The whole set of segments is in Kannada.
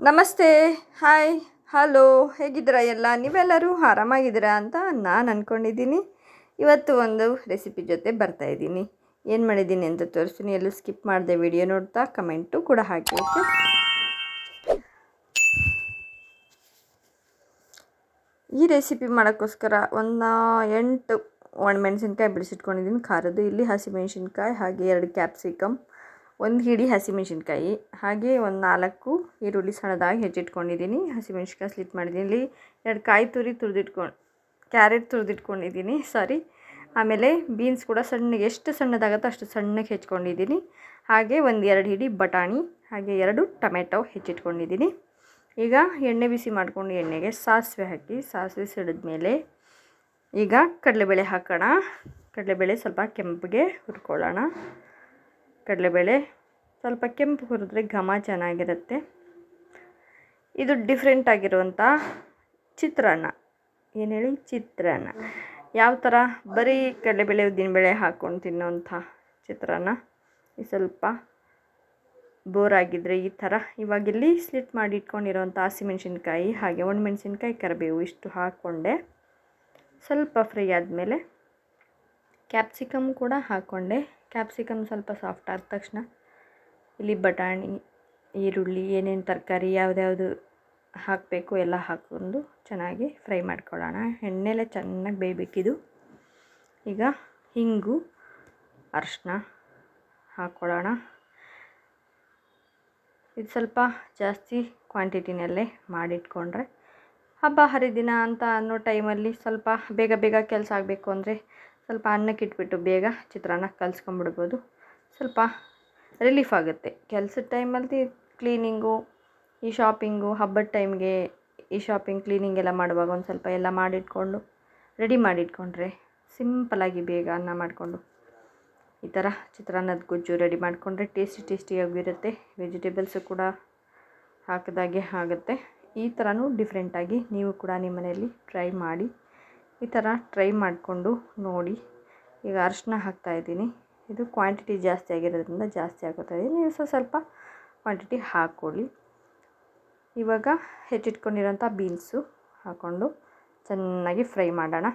ನಮಸ್ತೆ. ಹಾಯ್ ಹಲೋ ಹೇಗಿದ್ದೀರಾ ಎಲ್ಲ? ನೀವೆಲ್ಲರೂ ಆರಾಮಾಗಿದ್ದೀರಾ ಅಂತ ನಾನು ಅಂದ್ಕೊಂಡಿದ್ದೀನಿ ಇವತ್ತು ಒಂದು ರೆಸಿಪಿ ಜೊತೆ ಬರ್ತಾಯಿದ್ದೀನಿ ಏನು ಮಾಡಿದ್ದೀನಿ ಅಂತ ತೋರಿಸ್ತೀನಿ. ಎಲ್ಲೂ ಸ್ಕಿಪ್ ಮಾಡಿದೆ ವಿಡಿಯೋ ನೋಡ್ತಾ ಕಮೆಂಟು ಕೂಡ ಹಾಕಿ ಓಕೆ ಈ ರೆಸಿಪಿ ಮಾಡೋಕ್ಕೋಸ್ಕರ ಒಂದು ಎಂಟು ಒಣಮೆಣಸಿನ್ಕಾಯಿ ಬಿಡಿಸಿಟ್ಕೊಂಡಿದ್ದೀನಿ. ಖಾರದ್ದು ಇಲ್ಲಿ ಹಸಿಮೆಣಸಿನ್ಕಾಯಿ ಹಾಗೆ ಎರಡು ಕ್ಯಾಪ್ಸಿಕಮ್ ಒಂದು ಹಿಡಿ ಹಸಿಮೆಣ್ಸಿನ್ಕಾಯಿ, ಹಾಗೆ ಒಂದು ನಾಲ್ಕು ಈರುಳ್ಳಿ ಸಣ್ಣದಾಗಿ ಹೆಚ್ಚಿಟ್ಕೊಂಡಿದ್ದೀನಿ. ಹಸಿಮೆಣ್ಸಿನ್ಕಾಯಿ ಸ್ಲಿಟ್ ಮಾಡಿದ್ದೀನಿ. ಇಲ್ಲಿ ಎರಡು ಕಾಯಿ ತುರಿ ತುರಿದಿಟ್ಕೊಂಡು ಕ್ಯಾರೆಟ್ ತುರಿದಿಟ್ಕೊಂಡಿದ್ದೀನಿ. ಸಾರಿ ಆಮೇಲೆ ಬೀನ್ಸ್ ಕೂಡ ಸಣ್ಣಗೆ, ಎಷ್ಟು ಸಣ್ಣದಾಗತ್ತೋ ಅಷ್ಟು ಸಣ್ಣಗೆ ಹೆಚ್ಕೊಂಡಿದ್ದೀನಿ ಹಾಗೆ ಒಂದು ಎರಡು ಹಿಡಿ ಬಟಾಣಿ, ಹಾಗೆ ಎರಡು ಟೊಮೆಟೊ ಹೆಚ್ಚಿಟ್ಕೊಂಡಿದ್ದೀನಿ. ಈಗ ಎಣ್ಣೆ ಬಿಸಿ ಮಾಡಿಕೊಂಡು ಎಣ್ಣೆಗೆ ಸಾಸಿವೆ ಹಾಕಿ, ಸಾಸಿವೆ ಸಿಡಿದ್ಮೇಲೆ ಈಗ ಕಡಲೆಬೇಳೆ ಹಾಕೋಣ. ಕಡಲೆಬೇಳೆ ಸ್ವಲ್ಪ ಕೆಂಪಿಗೆ ಹುರ್ಕೊಳ್ಳೋಣ. ಕಡಲೆಬೇಳೆ, ಸ್ವಲ್ಪ ಕೆಂಪು ಹುರಿದ್ರೆ ಘಮ ಚೆನ್ನಾಗಿರುತ್ತೆ. ಇದು ಡಿಫ್ರೆಂಟ್ ಆಗಿರುವಂಥ ಚಿತ್ರಾನ್ನ. ಏನು ಹೇಳಿ? ಚಿತ್ರಾನ್ನ. ಯಾವ ಥರ ಬರೀ ಕಡಲೆಬೇಳೆ, ಉದ್ದಿನಬೇಳೆ ಹಾಕ್ಕೊಂಡು ತಿನ್ನೋಂಥ ಚಿತ್ರಾನ್ನ. ಸ್ವಲ್ಪ ಬೋರ್ ಆಗಿದ್ದರೆ ಈ ಥರ ಇವಾಗ ಇಲ್ಲಿ ಸ್ಲಿಟ್ ಮಾಡಿ ಇಟ್ಕೊಂಡಿರೋಂಥ ಹಸಿಮೆಣ್ಸಿನ್ಕಾಯಿ ಹಾಗೆ ಒಣಮೆಣ್ಸಿನ್ಕಾಯಿ, ಕರಿಬೇವು ಇಷ್ಟು ಹಾಕ್ಕೊಂಡೆ ಸ್ವಲ್ಪ ಫ್ರೈ ಆದಮೇಲೆ ಕ್ಯಾಪ್ಸಿಕಮ್ ಕೂಡ ಹಾಕ್ಕೊಂಡೆ ಕ್ಯಾಪ್ಸಿಕಮ್ ಸ್ವಲ್ಪ ಸಾಫ್ಟ್ ಆದ ತಕ್ಷಣ ಇಲ್ಲಿ ಬಟಾಣಿ, ಈರುಳ್ಳಿ, ಏನೇನು ತರಕಾರಿ ಯಾವುದ್ಯಾವುದು ಹಾಕಬೇಕು ಎಲ್ಲ ಹಾಕ್ಕೊಂಡು ಚೆನ್ನಾಗಿ ಫ್ರೈ ಮಾಡ್ಕೊಳ್ಳೋಣ. ಎಣ್ಣೆಲೆ ಚೆನ್ನಾಗಿ ಬೇಯಬೇಕಿದು. ಈಗ ಹಿಂಗು ಅರಿಶಿನ ಹಾಕ್ಕೊಳ್ಳೋಣ ಇದು ಸ್ವಲ್ಪ ಜಾಸ್ತಿ ಕ್ವಾಂಟಿಟಿನಲ್ಲೇ ಮಾಡಿಟ್ಕೊಂಡ್ರೆ ಹಬ್ಬ ಹರಿದಿನ ಅಂತ ಅನ್ನೋ ಟೈಮಲ್ಲಿ ಸ್ವಲ್ಪ ಬೇಗ ಬೇಗ ಕೆಲಸ ಆಗಬೇಕು ಅಂದರೆ ಸ್ವಲ್ಪ ಅನ್ನಕ್ಕೆ ಇಟ್ಬಿಟ್ಟು ಬೇಗ ಚಿತ್ರಾನ್ನ ಕಲಿಸ್ಕೊಂಬಿಡ್ಬೋದು. ಸ್ವಲ್ಪ ರಿಲೀಫ್ ಆಗುತ್ತೆ. ಕೆಲಸದ ಟೈಮಲ್ಲಿ ಕ್ಲೀನಿಂಗು ಈ ಶಾಪಿಂಗು ಹಬ್ಬದ ಟೈಮ್ಗೆ ಈ ಶಾಪಿಂಗ್ ಕ್ಲೀನಿಂಗ್ ಎಲ್ಲ ಮಾಡುವಾಗ ಒಂದು ಸ್ವಲ್ಪ ಎಲ್ಲ ಮಾಡಿಟ್ಕೊಂಡು ರೆಡಿ ಮಾಡಿಟ್ಕೊಂಡ್ರೆ ಸಿಂಪಲಾಗಿ ಬೇಗ ಅನ್ನ ಮಾಡಿಕೊಂಡು, ಈ ಥರ ಚಿತ್ರಾನ್ನದ ಗೊಜ್ಜು ರೆಡಿ ಮಾಡಿಕೊಂಡ್ರೆ ಟೇಸ್ಟಿ ಟೇಸ್ಟಿಯಾಗಿರುತ್ತೆ ವೆಜಿಟೇಬಲ್ಸು ಕೂಡ ಹಾಕಿದಾಗೆ ಆಗುತ್ತೆ. ಈ ಥರನೂ ಡಿಫ್ರೆಂಟಾಗಿ ನೀವು ಕೂಡ ನಿಮ್ಮ ಮನೆಯಲ್ಲಿ ಟ್ರೈ ಮಾಡಿ ಈ ಥರ ಟ್ರೈ ಮಾಡಿಕೊಂಡು ನೋಡಿ. ಈಗ ಅರಿಶಿನ ಹಾಕ್ತಾಯಿದ್ದೀನಿ ಇದು ಕ್ವಾಂಟಿಟಿ ಜಾಸ್ತಿ ಆಗಿರೋದ್ರಿಂದ ಜಾಸ್ತಿ ಹಾಕೋತಾ ಇದ್ದೀನಿ ನೀವು ಸ್ವಲ್ಪ ಸ್ವಲ್ಪ ಕ್ವಾಂಟಿಟಿ ಹಾಕ್ಕೊಳ್ಳಿ. ಇವಾಗ ಹೆಚ್ಚಿಟ್ಕೊಂಡಿರೋಂಥ ಬೀನ್ಸು ಹಾಕ್ಕೊಂಡು ಚೆನ್ನಾಗಿ ಫ್ರೈ ಮಾಡೋಣ.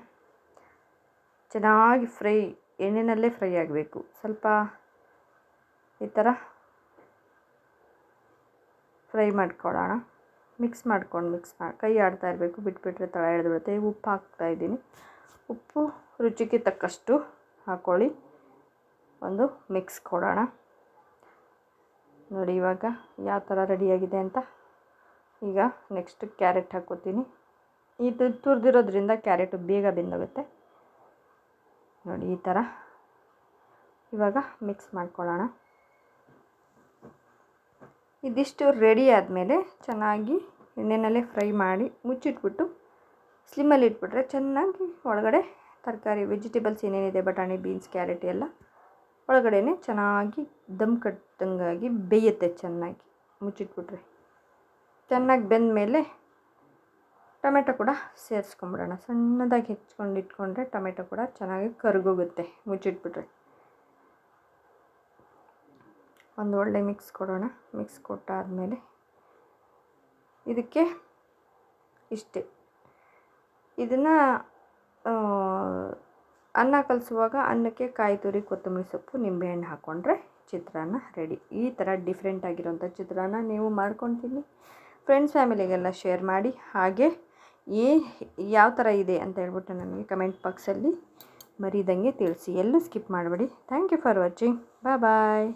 ಚೆನ್ನಾಗಿ ಫ್ರೈ, ಎಣ್ಣೆನಲ್ಲೇ ಫ್ರೈ ಆಗಬೇಕು. ಸ್ವಲ್ಪ ಈ ಥರ ಫ್ರೈ ಮಾಡ್ಕೊಳ್ಳೋಣ. ಮಿಕ್ಸ್ ಮಾಡ್ಕೊಂಡು ಮಿಕ್ಸ್ ಮಾ, ಕೈ ಆಡ್ತಾ ಇರಬೇಕು, ಬಿಟ್ಬಿಟ್ರೆ ತಳ ಹಿಡಿದ್ಬಿಡುತ್ತೆ ಉಪ್ಪು ಹಾಕ್ತಾಯಿದ್ದೀನಿ ಉಪ್ಪು ರುಚಿಗೆ ತಕ್ಕಷ್ಟು ಹಾಕ್ಕೊಳ್ಳಿ ಒಂದು ಮಿಕ್ಸ್ ಕೊಡೋಣ. ನೋಡಿ ಇವಾಗ ಯಾವ ಥರ ರೆಡಿಯಾಗಿದೆ ಅಂತ. ಈಗ ನೆಕ್ಸ್ಟ್ ಕ್ಯಾರೆಟ್ ಹಾಕ್ಕೋತೀನಿ ಇದು ತುರಿದಿರೋದ್ರಿಂದ ಕ್ಯಾರೆಟು ಬೇಗ ಬೆಂದೋಗುತ್ತೆ. ನೋಡಿ ಈ ಥರ ಇವಾಗ ಮಿಕ್ಸ್ ಮಾಡ್ಕೊಳ್ಳೋಣ. ಇದಿಷ್ಟು ರೆಡಿ ಆದಮೇಲೆ ಚೆನ್ನಾಗಿ ಎಣ್ಣೆಯಲ್ಲೇ ಫ್ರೈ ಮಾಡಿ ಮುಚ್ಚಿಟ್ಬಿಟ್ಟು ಸ್ಲಿಮ್ಮಲ್ಲಿ ಇಟ್ಬಿಟ್ರೆ ಚೆನ್ನಾಗಿ ಒಳಗಡೆ ತರಕಾರಿ ವೆಜಿಟೇಬಲ್ಸ್ ಏನೇನಿದೆ, ಬಟಾಣಿ ಬೀನ್ಸ್ ಕ್ಯಾರೆಟ್ ಎಲ್ಲ ಒಳಗಡೆ ಚೆನ್ನಾಗಿ ದಮ್ ಕಟ್ಟಂಗಾಗಿ ಬೇಯುತ್ತೆ ಚೆನ್ನಾಗಿ ಮುಚ್ಚಿಟ್ಬಿಟ್ರೆ. ಚೆನ್ನಾಗಿ ಬೆಂದ ಮೇಲೆ ಟೊಮೆಟೊ ಕೂಡ ಸೇರಿಸ್ಕೊಂಬಿಡೋಣ. ಸಣ್ಣದಾಗಿ ಹೆಚ್ಕೊಂಡು ಇಟ್ಕೊಂಡ್ರೆ ಟೊಮೆಟೊ ಕೂಡ ಚೆನ್ನಾಗಿ ಕರ್ಗೋಗುತ್ತೆ ಮುಚ್ಚಿಟ್ಬಿಟ್ರೆ. ಒಂದು ಒಳ್ಳೆ ಮಿಕ್ಸ್ ಕೊಡೋಣ. ಮಿಕ್ಸ್ ಕೊಟ್ಟಾದಮೇಲೆ ಇದಕ್ಕೆ ಇಷ್ಟೇ. ಇದನ್ನು ಅನ್ನ ಕಲಿಸುವಾಗ ಅನ್ನಕ್ಕೆ ಕಾಯಿ ತುರಿ ಕೊತ್ತಂಬರಿ ಸೊಪ್ಪು, ನಿಂಬೆಹಣ್ಣು ಹಾಕ್ಕೊಂಡ್ರೆ ಚಿತ್ರಾನ್ನ ರೆಡಿ ಈ ಥರ ಡಿಫ್ರೆಂಟ್ ಆಗಿರೋಂಥ ಚಿತ್ರಾನ್ನ ನೀವು ಮಾಡ್ಕೊತೀನಿ. ಫ್ರೆಂಡ್ಸ್ ಫ್ಯಾಮಿಲಿಗೆಲ್ಲ ಶೇರ್ ಮಾಡಿ. ಹಾಗೆ ಏ ಯಾವ ಥರ ಇದೆ ಅಂತ ಹೇಳ್ಬಿಟ್ಟು ನನಗೆ ಕಮೆಂಟ್ ಬಾಕ್ಸಲ್ಲಿ ಮರಿದಂಗೆ ತಿಳಿಸಿ. ಎಲ್ಲೂ ಸ್ಕಿಪ್ ಮಾಡಬೇಡಿ. Thank you for watching bye bye